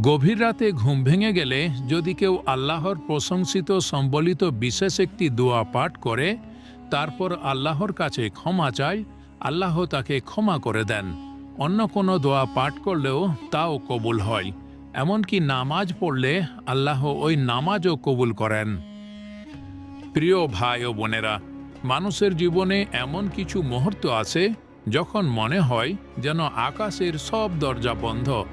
গভীর রাতে ঘুম ভেঙে গেলে যদি কেউ আল্লাহর প্রশংসিত সম্বলিত বিশেষ একটি দোয়া পাঠ করে, তারপর আল্লাহর কাছে ক্ষমা চায়, আল্লাহ তাকে ক্ষমা করে দেন। অন্য কোনো দোয়া পাঠ করলেও তাও কবুল হয়। এমনকি নামাজ পড়লে আল্লাহ ওই নামাজও কবুল করেন। প্রিয় ভাই ও বোনেরা, মানুষের জীবনে এমন কিছু মুহূর্ত আছে যখন মনে হয় যেন আকাশের সব দরজা বন্ধ।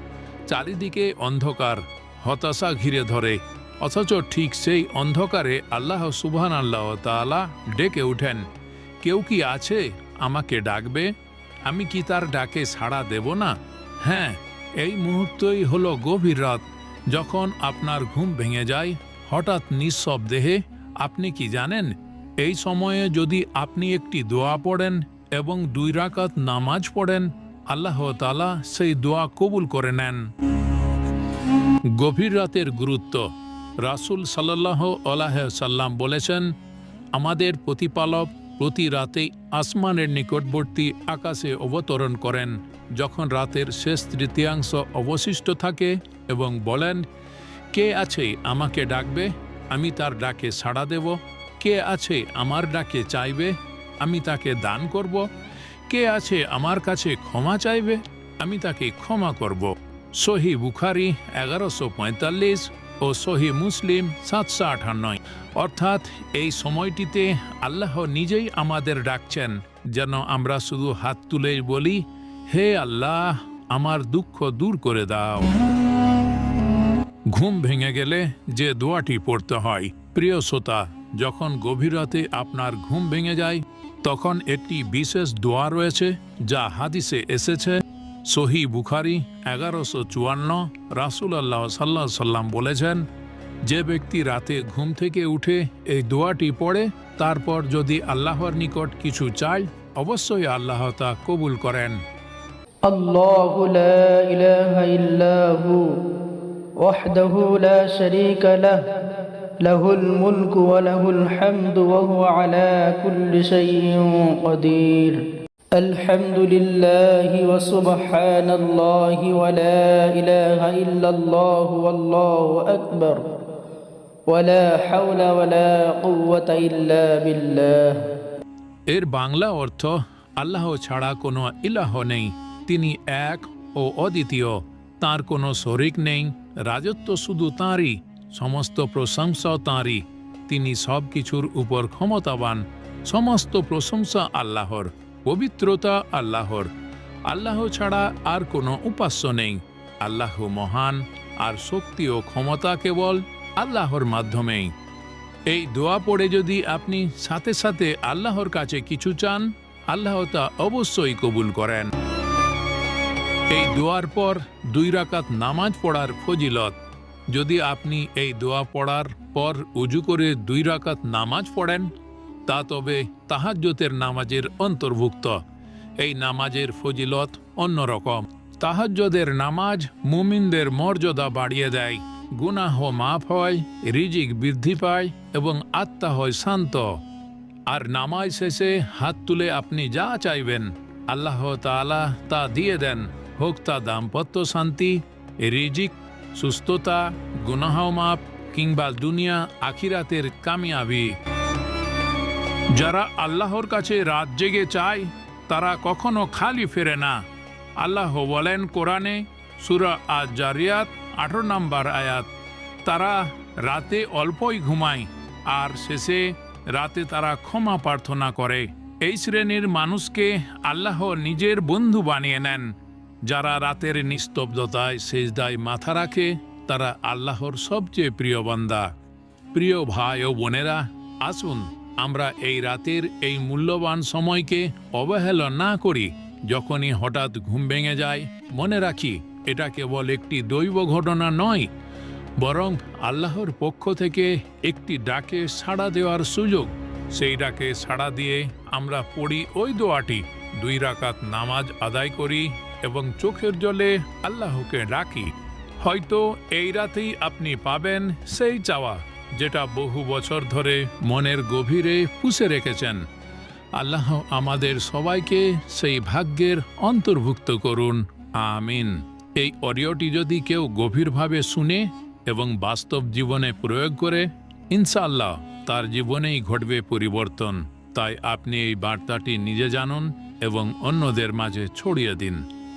চারিদিকে অন্ধকার, হতাশা ঘিরে ধরে, অথচ ঠিক সেই অন্ধকারে আল্লাহ সুবহান আল্লাহ তাআলা ডেকে উঠেন কেউ কি আছে আমাকে ডাকবে? আমি কি তার ডাকে সাড়া দেব না? হ্যাঁ এই মুহূর্তই হলো গভীর রাত। যখন আপনার ঘুম ভেঙে যায়, হঠাৎ নিঃশব্দেহে, আপনি কি জানেন? এই সময়ে যদি আপনি একটি দোয়া পড়েন এবং দুই রাকাত নামাজ পড়েন আল্লাহ তালা সেই দোয়া কবুল করে নেন। গভীর রাতের গুরুত্ব। রাসূল সাল্লাহ আলাহ সাল্লাম বলেছেন, আমাদের প্রতিপালক প্রতি রাতে আসমানের নিকটবর্তী আকাশে অবতরণ করেন। যখন রাতের শেষ তৃতীয়াংশ অবশিষ্ট থাকে এবং বলেন, কে আছে আমাকে ডাকবে? আমি তার ডাকে সাড়া দেব। কে আছে আমার ডাকে চাইবে? আমি তাকে দান করব। কে আছে আমার কাছে ক্ষমা চাইবে? আমি তাকে ক্ষমা করব। সহি বুখারি এগারোশো পঁয়তাল্লিশ ও সহি মুসলিম সাতশো আটান্নয় অর্থাৎ এই সময়টিতে আল্লাহ নিজেই আমাদের ডাকছেন, যেন আমরা শুধু হাত তুলেই বলি, হে আল্লাহ, আমার দুঃখ দূর করে দাও। ঘুম ভেঙে গেলে যে দোয়াটি পড়তে হয়, প্রিয় শ্রোতা, যখন গভীর রাতে আপনার ঘুম ভেঙে যায় তখন একটি বিশেষ দোয়া রয়েছে যা হাদিসে এসেছে সহি বুখারি এগারোশো চুয়ান্ন রাসুল আল্লাহ সাল্লাহ সাল্লাম বলেছেন যে ব্যক্তি রাতে ঘুম থেকে উঠে এই দোয়াটি পড়ে তারপর যদি আল্লাহর নিকট কিছু চায় অবশ্যই আল্লাহ তা কবুল করেন الله لا إله إلا هو وحده لا شريك له له الملك وله الحمد وهو على كل شيء قدير الحمد لله وسبحان الله ولا إله إلا الله والله أكبر ولا حول ولا قوة إلا بالله এর বাংলা অর্থ আল্লাহ ছাড়া কোনো ইলাহ নেই তিনি এক ও অদ্বিতীয় তার কোনো শরিক নেই রাজত্ব শুধু তাঁরই সমস্ত প্রশংসা তাঁরই। তিনি সব কিছুর উপর ক্ষমতাবান। সমস্ত প্রশংসা আল্লাহর, পবিত্রতা আল্লাহর। আল্লাহ ছাড়া আর কোনো উপাস্য নেই। আল্লাহ মহান, আর শক্তি ও ক্ষমতা কেবল আল্লাহর মাধ্যমেই। এই দোয়া পড়ে যদি আপনি সাথে সাথে আল্লাহর কাছে কিছু চান, আল্লাহ তা অবশ্যই কবুল করেন। এই দোয়ার পর দুই রাকাত নামাজ পড়ার ফজিলত যদি আপনি এই দোয়া পড়ার পর উজু করে দুই রাকাত নামাজ পড়েন, তা তবে তাহাজ্জতের নামাজের অন্তর্ভুক্ত। এই নামাজের ফজিলত অন্যরকম তাহাজ্জদের নামাজ মুমিনদের মর্যাদা বাড়িয়ে দেয়, গুনাহ মাফ হয়, রিজিক বৃদ্ধি পায় এবং আত্মা হয় শান্ত। আর নামাজ শেষে হাত তুলে আপনি যা চাইবেন, আল্লাহ তাআলা তা দিয়ে দেন। হোক তা দাম্পত্য শান্তি, রিজিক সুস্থতা গুনাহ মাপ কিংবা দুনিয়া আখিরাতের কামিয়াবি। যারা আল্লাহর কাছে রাত জেগে চায়, তারা কখনো খালি ফেরে না। আল্লাহ বলেন কোরআনে সুরা আজ জারিয়াত আঠারো নম্বর আয়াত, তারা রাতে অল্পই ঘুমায়, আর শেষে রাতে তারা ক্ষমা প্রার্থনা করে। এই শ্রেণির মানুষকে আল্লাহ নিজের বন্ধু বানিয়ে নেন। যারা রাতের নিস্তব্ধতায় সেজদায় মাথা রাখে, তারা আল্লাহর সবচেয়ে প্রিয় বান্দা। প্রিয় ভাই ও বোনেরা, আসুন আমরা এই রাতের এই মূল্যবান সময়কে অবহেলা না করি। যখনই হঠাৎ ঘুম ভেঙে যায়, মনে রাখি এটা কেবল একটি দৈব ঘটনা নয়, বরং আল্লাহর পক্ষ থেকে একটি ডাকে সাড়া দেওয়ার সুযোগ। সেই ডাকে সাড়া দিয়ে আমরা পড়ি ওই দোয়াটি। দুই রাকাত নামাজ আদায় করি এবং চোখের জলে আল্লাহকে ডাকি হয়তো এই রাতেই আপনি পাবেন সেই চাওয়া, যেটা বহু বছর ধরে মনের গভীরে পুষে রেখেছেন। আল্লাহ আমাদের সবাইকে সেই ভাগ্যের অন্তর্ভুক্ত করুন। আমিন। এই অডিওটি যদি কেউ গভীরভাবে শুনে এবং বাস্তব জীবনে প্রয়োগ করে, ইনশাআল্লাহ তার জীবনেই ঘটবে পরিবর্তন। তাই আপনি এই বার্তাটি নিজে জানুন এবং অন্যদের মাঝে ছড়িয়ে দিন।